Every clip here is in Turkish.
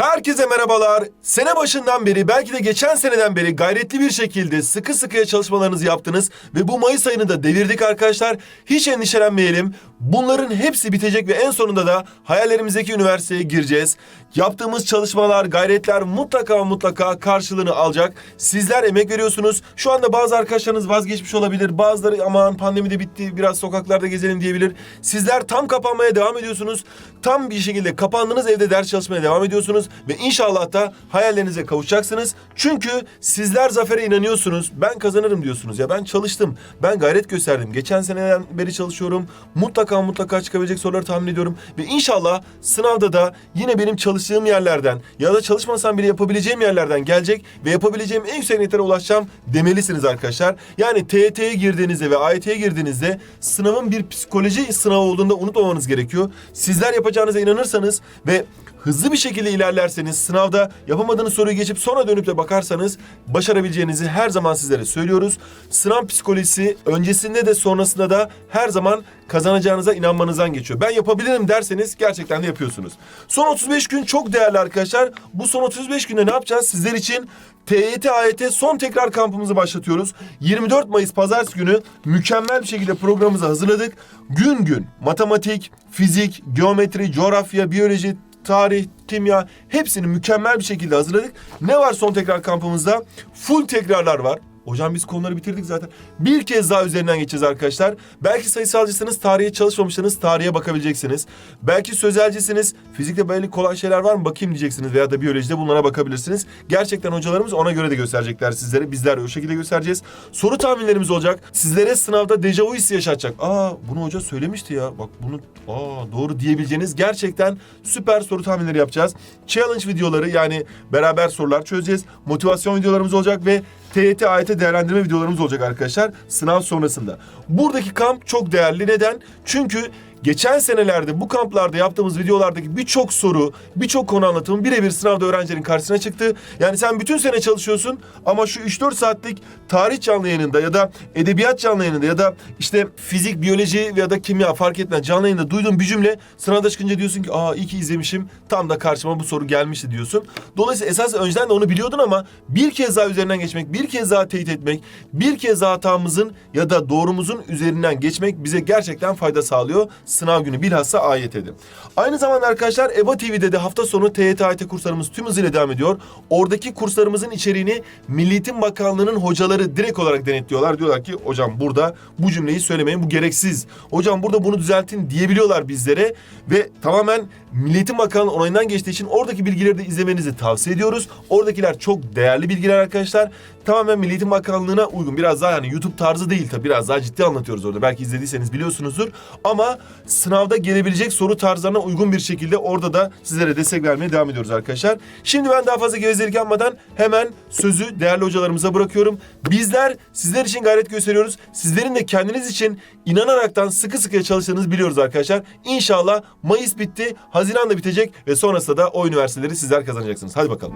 Herkese merhabalar. Sene başından beri belki de geçen seneden beri gayretli bir şekilde sıkı sıkıya çalışmalarınızı yaptınız ve bu Mayıs ayını da devirdik arkadaşlar. Hiç endişelenmeyelim. Bunların hepsi bitecek ve en sonunda da hayallerimizdeki üniversiteye gireceğiz. Yaptığımız çalışmalar, gayretler mutlaka mutlaka karşılığını alacak. Sizler emek veriyorsunuz. Şu anda bazı arkadaşlarınız vazgeçmiş olabilir. Bazıları aman pandemi de bitti biraz sokaklarda gezelim diyebilir. Sizler tam kapanmaya devam ediyorsunuz. Tam bir şekilde kapandığınız evde ders çalışmaya devam ediyorsunuz. Ve inşallah da hayallerinize kavuşacaksınız. Çünkü sizler zafere inanıyorsunuz. Ben kazanırım diyorsunuz. Ya ben çalıştım. Ben gayret gösterdim. Geçen seneden beri çalışıyorum. Mutlaka mutlaka çıkabilecek soruları tahmin ediyorum. Ve inşallah sınavda da yine benim çalıştığım yerlerden ya da çalışmasam bile yapabileceğim yerlerden gelecek ve yapabileceğim en yüksek niyetlere ulaşacağım demelisiniz arkadaşlar. Yani TYT'ye girdiğinizde ve AYT'ye girdiğinizde sınavın bir psikoloji sınavı olduğunda unutmamanız gerekiyor. Sizler yapacağınıza inanırsanız ve hızlı bir şekilde ilerlerseniz sınavda yapamadığınız soruyu geçip sonra dönüp de bakarsanız başarabileceğinizi her zaman sizlere söylüyoruz. Sınav psikolojisi öncesinde de sonrasında da her zaman kazanacağınıza inanmanızdan geçiyor. Ben yapabilirim derseniz gerçekten de yapıyorsunuz. Son 35 gün çok değerli arkadaşlar. Bu son 35 günde ne yapacağız? Sizler için TYT AYT son tekrar kampımızı başlatıyoruz. 24 Mayıs pazartesi günü mükemmel bir şekilde programımızı hazırladık. Gün gün matematik, fizik, geometri, coğrafya, biyoloji, tarih, kimya hepsini mükemmel bir şekilde hazırladık. Ne var son tekrar kampımızda? Full tekrarlar var. Hocam biz konuları bitirdik zaten. Bir kez daha üzerinden geçeceğiz arkadaşlar. Belki sayısalcısınız, tarihe çalışmamışsınız, tarihe bakabileceksiniz. Belki sözelcisiniz, fizikte böyle kolay şeyler var mı bakayım diyeceksiniz veya da biyolojide bunlara bakabilirsiniz. Gerçekten hocalarımız ona göre de gösterecekler sizlere. Bizler o şekilde göstereceğiz. Soru tahminlerimiz olacak. Sizlere sınavda dejavu hissi yaşatacak. Aa bunu hoca söylemişti ya. Bak bunu aa doğru diyebileceğiniz gerçekten süper soru tahminleri yapacağız. Challenge videoları yani beraber sorular çözeceğiz. Motivasyon videolarımız olacak ve TYT AYT değerlendirme videolarımız olacak arkadaşlar sınav sonrasında. Buradaki kamp çok değerli. Neden? Çünkü geçen senelerde bu kamplarda yaptığımız videolardaki birçok soru, birçok konu anlatımı birebir sınavda öğrencilerin karşısına çıktı. Yani sen bütün sene çalışıyorsun ama şu 3-4 saatlik tarih canlı yayınında ya da edebiyat canlı yayınında ya da işte fizik, biyoloji ya da kimya fark etmez canlı yayında duyduğun bir cümle sınavda çıkınca diyorsun ki aa iyi ki izlemişim tam da karşıma bu soru gelmişti diyorsun. Dolayısıyla esas önceden de onu biliyordun ama bir kez daha üzerinden geçmek, bir kez daha teyit etmek, bir kez daha hatamızın ya da doğrumuzun üzerinden geçmek bize gerçekten fayda sağlıyor. Sınav günü bilhassa AYT'de. Aynı zamanda arkadaşlar EBA TV'de de hafta sonu TYT AYT kurslarımız tüm hızıyla devam ediyor. Oradaki kurslarımızın içeriğini Milli Eğitim Bakanlığı'nın hocaları direkt olarak denetliyorlar. Diyorlar ki hocam burada bu cümleyi söylemeyin bu gereksiz. Hocam burada bunu düzeltin diyebiliyorlar bizlere ve tamamen Milli Eğitim Bakanlığı onayından geçtiği için oradaki bilgileri de izlemenizi tavsiye ediyoruz. Oradakiler çok değerli bilgiler arkadaşlar. Tamamen Milli Eğitim Bakanlığı'na uygun. Biraz daha yani YouTube tarzı değil tabii. Biraz daha ciddi anlatıyoruz orada. Belki izlediyseniz biliyorsunuzdur. Ama sınavda gelebilecek soru tarzlarına uygun bir şekilde orada da sizlere destek vermeye devam ediyoruz arkadaşlar. Şimdi ben daha fazla gevezelik yapmadan hemen sözü değerli hocalarımıza bırakıyorum. Bizler sizler için gayret gösteriyoruz. Sizlerin de kendiniz için inanaraktan sıkı sıkıya çalıştığınızı biliyoruz arkadaşlar. İnşallah Mayıs bitti, Haziran da bitecek ve sonrasında da o üniversiteleri sizler kazanacaksınız. Hadi bakalım.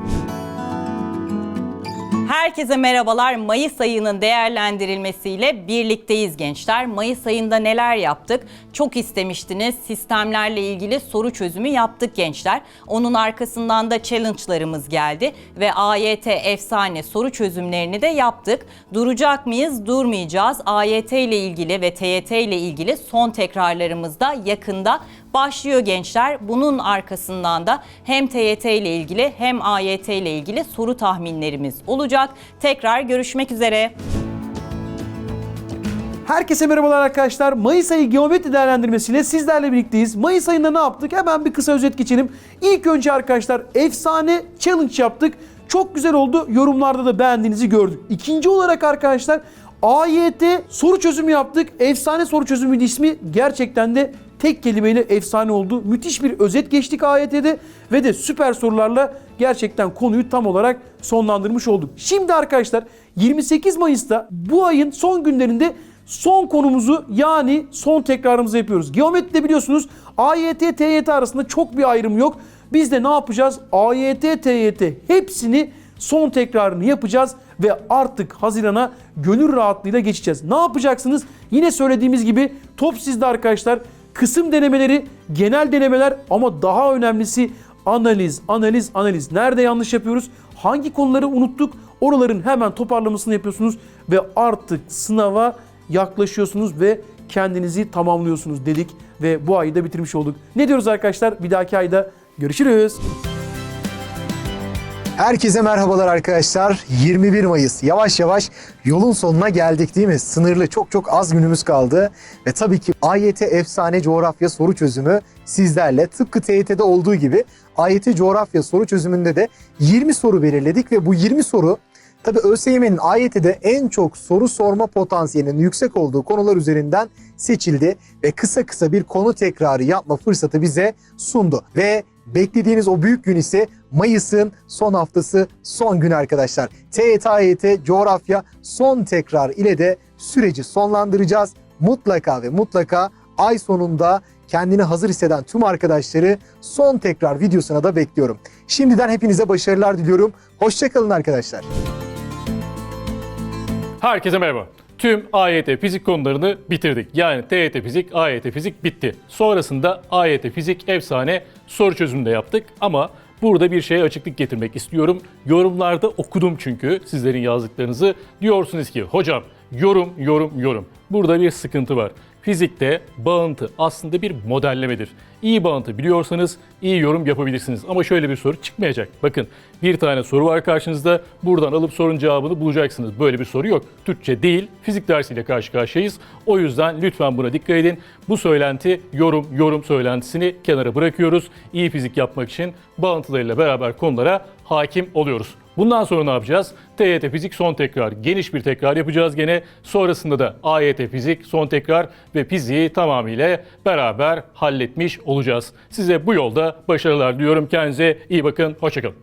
Herkese merhabalar. Mayıs ayının değerlendirilmesiyle birlikteyiz gençler. Mayıs ayında neler yaptık? Çok istemiştiniz. Sistemlerle ilgili soru çözümü yaptık gençler. Onun arkasından da challenge'larımız geldi ve AYT efsane soru çözümlerini de yaptık. Duracak mıyız? Durmayacağız. AYT ile ilgili ve TYT ile ilgili son tekrarlarımız da yakında başlıyor gençler. Bunun arkasından da hem TYT ile ilgili hem AYT ile ilgili soru tahminlerimiz olacak. Tekrar görüşmek üzere. Herkese merhabalar arkadaşlar. Mayıs ayı geometri değerlendirmesiyle sizlerle birlikteyiz. Mayıs ayında ne yaptık? Hemen bir kısa özet geçelim. İlk önce arkadaşlar efsane challenge yaptık. Çok güzel oldu. Yorumlarda da beğendiğinizi gördük. İkinci olarak arkadaşlar AYT soru çözümü yaptık. Efsane soru çözümü ismi gerçekten de tek kelimeyle efsane oldu. Müthiş bir özet geçtik AYT'de ve de süper sorularla gerçekten konuyu tam olarak sonlandırmış olduk. Şimdi arkadaşlar 28 Mayıs'ta bu ayın son günlerinde son konumuzu yani son tekrarımızı yapıyoruz. Geometride biliyorsunuz AYT, TYT arasında çok bir ayrım yok. Biz de ne yapacağız? AYT, TYT hepsini son tekrarını yapacağız ve artık Haziran'a gönül rahatlığıyla geçeceğiz. Ne yapacaksınız? Yine söylediğimiz gibi top sizde arkadaşlar. Kısım denemeleri, genel denemeler ama daha önemlisi Analiz, analiz, analiz. Nerede yanlış yapıyoruz? Hangi konuları unuttuk? Oraların hemen toparlamasını yapıyorsunuz ve artık sınava yaklaşıyorsunuz ve kendinizi tamamlıyorsunuz dedik ve bu ayı da bitirmiş olduk. Ne diyoruz arkadaşlar? Bir dahaki ayda görüşürüz. Herkese merhabalar arkadaşlar. 21 Mayıs. Yavaş yavaş yolun sonuna geldik değil mi? Sınırlı çok çok az günümüz kaldı. Ve tabii ki AYT Efsane Coğrafya soru çözümü sizlerle. Tıpkı TYT'de olduğu gibi AYT Coğrafya soru çözümünde de 20 soru belirledik ve bu 20 soru Tabii ÖSYM'nin AYT'de en çok soru sorma potansiyelinin yüksek olduğu konular üzerinden seçildi ve kısa kısa bir konu tekrarı yapma fırsatı bize sundu. Ve beklediğiniz o büyük gün ise Mayıs'ın son haftası, son gün arkadaşlar. TYT AYT coğrafya son tekrar ile de süreci sonlandıracağız. Mutlaka ve mutlaka ay sonunda kendini hazır hisseden tüm arkadaşları son tekrar videosuna da bekliyorum. Şimdiden hepinize başarılar diliyorum. Hoşçakalın arkadaşlar. Herkese merhaba. Tüm AYT fizik konularını bitirdik. Yani TYT fizik, AYT fizik bitti. Sonrasında AYT fizik efsane soru çözümü de yaptık ama burada bir şeye açıklık getirmek istiyorum. Yorumlarda okudum çünkü sizlerin yazdıklarınızı. Diyorsunuz ki hocam yorum, yorum, yorum. Burada bir sıkıntı var. Fizikte bağıntı aslında bir modellemedir. İyi bağıntı biliyorsanız iyi yorum yapabilirsiniz. Ama şöyle bir soru çıkmayacak. Bakın bir tane soru var karşınızda. Buradan alıp sorun cevabını bulacaksınız. Böyle bir soru yok. Türkçe değil, fizik dersiyle karşı karşıyayız. O yüzden lütfen buna dikkat edin. Bu söylenti yorum, yorum söylentisini kenara bırakıyoruz. İyi fizik yapmak için bağıntılarıyla beraber konulara hakim oluyoruz. Bundan sonra ne yapacağız? TYT Fizik son tekrar, geniş bir tekrar yapacağız gene. Sonrasında da AYT Fizik son tekrar ve fiziği tamamıyla beraber halletmiş olacağız. Size bu yolda başarılar diliyorum. Kendinize iyi bakın. Hoşçakalın.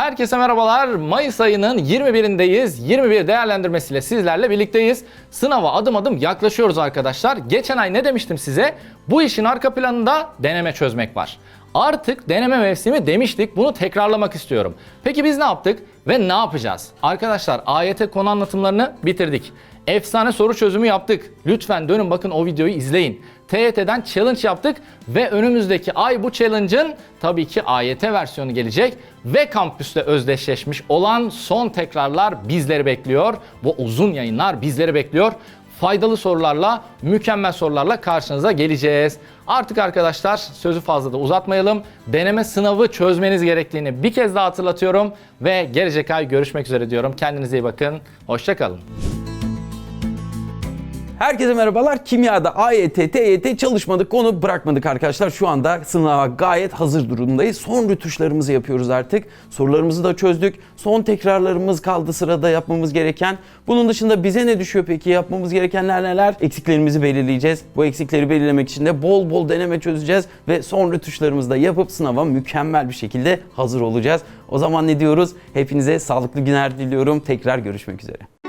Herkese merhabalar. Mayıs ayının 21'indeyiz. 21 değerlendirmesiyle sizlerle birlikteyiz. Sınava adım adım yaklaşıyoruz arkadaşlar. Geçen ay ne demiştim size? Bu işin arka planında deneme çözmek var. Artık deneme mevsimi demiştik. Bunu tekrarlamak istiyorum. Peki biz ne yaptık ve ne yapacağız? Arkadaşlar AYT konu anlatımlarını bitirdik. Efsane soru çözümü yaptık. Lütfen dönün bakın o videoyu izleyin. TYT'den challenge yaptık ve önümüzdeki ay bu challenge'ın tabii ki AYT versiyonu gelecek ve kampüste özdeşleşmiş olan son tekrarlar bizleri bekliyor. Bu uzun yayınlar bizleri bekliyor. Faydalı sorularla, mükemmel sorularla karşınıza geleceğiz. Artık arkadaşlar sözü fazla da uzatmayalım. Deneme sınavı çözmeniz gerektiğini bir kez daha hatırlatıyorum ve gelecek ay görüşmek üzere diyorum. Kendinize iyi bakın. Hoşçakalın. Herkese merhabalar. Kimyada AYT, TYT çalışmadık, konu bırakmadık arkadaşlar. Şu anda sınava gayet hazır durumdayız. Son rütuşlarımızı yapıyoruz artık. Sorularımızı da çözdük. Son tekrarlarımız kaldı sırada yapmamız gereken. Bunun dışında bize ne düşüyor peki? Yapmamız gerekenler neler? Eksiklerimizi belirleyeceğiz. Bu eksikleri belirlemek için de bol bol deneme çözeceğiz ve son rütuşlarımızı da yapıp sınava mükemmel bir şekilde hazır olacağız. O zaman ne diyoruz? Hepinize sağlıklı günler diliyorum. Tekrar görüşmek üzere.